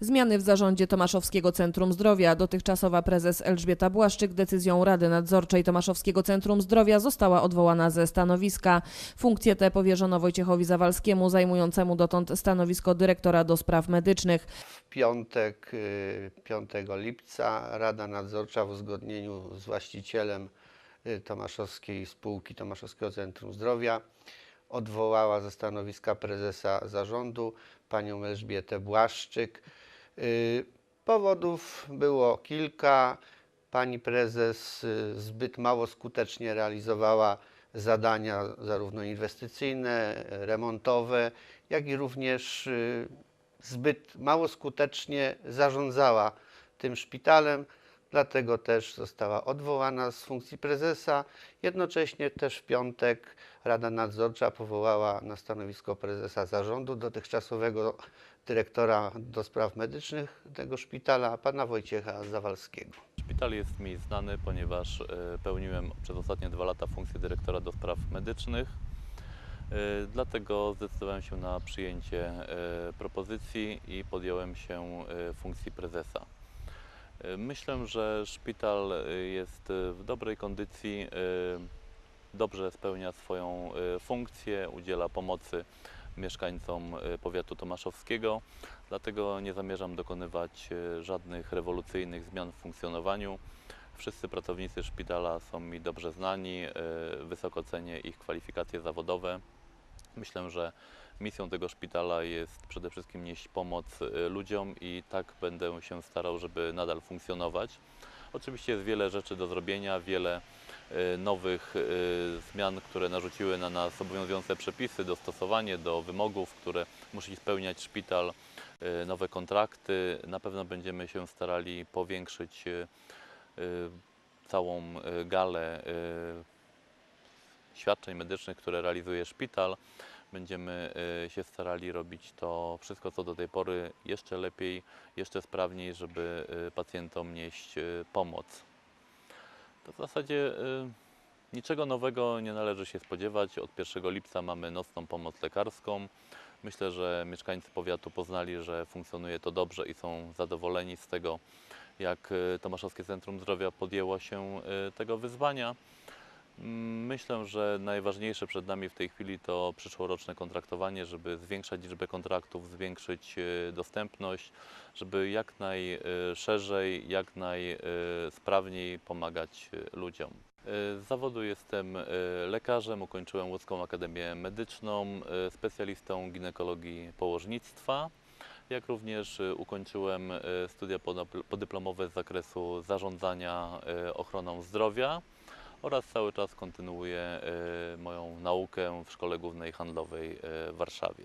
Zmiany w zarządzie Tomaszowskiego Centrum Zdrowia. Dotychczasowa prezes Elżbieta Błaszczyk decyzją Rady Nadzorczej Tomaszowskiego Centrum Zdrowia została odwołana ze stanowiska. Funkcję tę powierzono Wojciechowi Zawalskiemu, zajmującemu dotąd stanowisko dyrektora do spraw medycznych. W piątek, y, 5 lipca, Rada Nadzorcza w uzgodnieniu z właścicielem y, Tomaszowskiej Spółki Tomaszowskiego Centrum Zdrowia odwołała ze stanowiska prezesa zarządu panią Elżbietę Błaszczyk. Y, Powodów było kilka. Pani prezes y, zbyt mało skutecznie realizowała zadania zarówno inwestycyjne, remontowe, jak i również y, zbyt mało skutecznie zarządzała tym szpitalem, dlatego też została odwołana z funkcji prezesa. Jednocześnie też w piątek Rada Nadzorcza powołała na stanowisko prezesa zarządu dotychczasowego dyrektora do spraw medycznych tego szpitala, pana Wojciecha Zawalskiego. Szpital jest mi znany, ponieważ e, pełniłem przez ostatnie dwa lata funkcję dyrektora do spraw medycznych. E, Dlatego zdecydowałem się na przyjęcie e, propozycji i podjąłem się funkcji prezesa. Myślę, że szpital e, jest e, w dobrej kondycji, e, dobrze spełnia swoją funkcję, udziela pomocy mieszkańcom powiatu tomaszowskiego. Dlatego nie zamierzam dokonywać żadnych rewolucyjnych zmian w funkcjonowaniu. Wszyscy pracownicy szpitala są mi dobrze znani, wysoko cenię ich kwalifikacje zawodowe. Myślę, że misją tego szpitala jest przede wszystkim nieść pomoc e, ludziom i tak będę się starał, żeby nadal funkcjonować. Oczywiście jest wiele rzeczy do zrobienia, wiele e, nowych e, zmian, które narzuciły na nas obowiązujące przepisy, dostosowanie do wymogów, które musi spełniać szpital, nowe kontrakty. Na pewno będziemy się starali powiększyć całą galę świadczeń medycznych, które realizuje szpital. Będziemy e, się starali robić to wszystko, co do tej pory, jeszcze lepiej, jeszcze sprawniej, żeby e, pacjentom nieść e, pomoc. To w zasadzie niczego nowego nie należy się spodziewać. Od 1 lipca mamy nocną pomoc lekarską. Myślę, że mieszkańcy powiatu poznali, że funkcjonuje to dobrze i są zadowoleni z tego, jak Tomaszowskie Centrum Zdrowia podjęło się tego wyzwania. Myślę, że najważniejsze przed nami w tej chwili to przyszłoroczne kontraktowanie, żeby zwiększać liczbę kontraktów, zwiększyć e, dostępność, żeby jak najszerzej, jak najsprawniej pomagać e, ludziom. E, Z zawodu jestem lekarzem, ukończyłem Łódzką Akademię Medyczną, specjalistą ginekologii położnictwa, jak również ukończyłem studia podyplomowe z zakresu zarządzania ochroną zdrowia oraz cały czas kontynuuję e, moją naukę w Szkole Głównej Handlowej e, w Warszawie.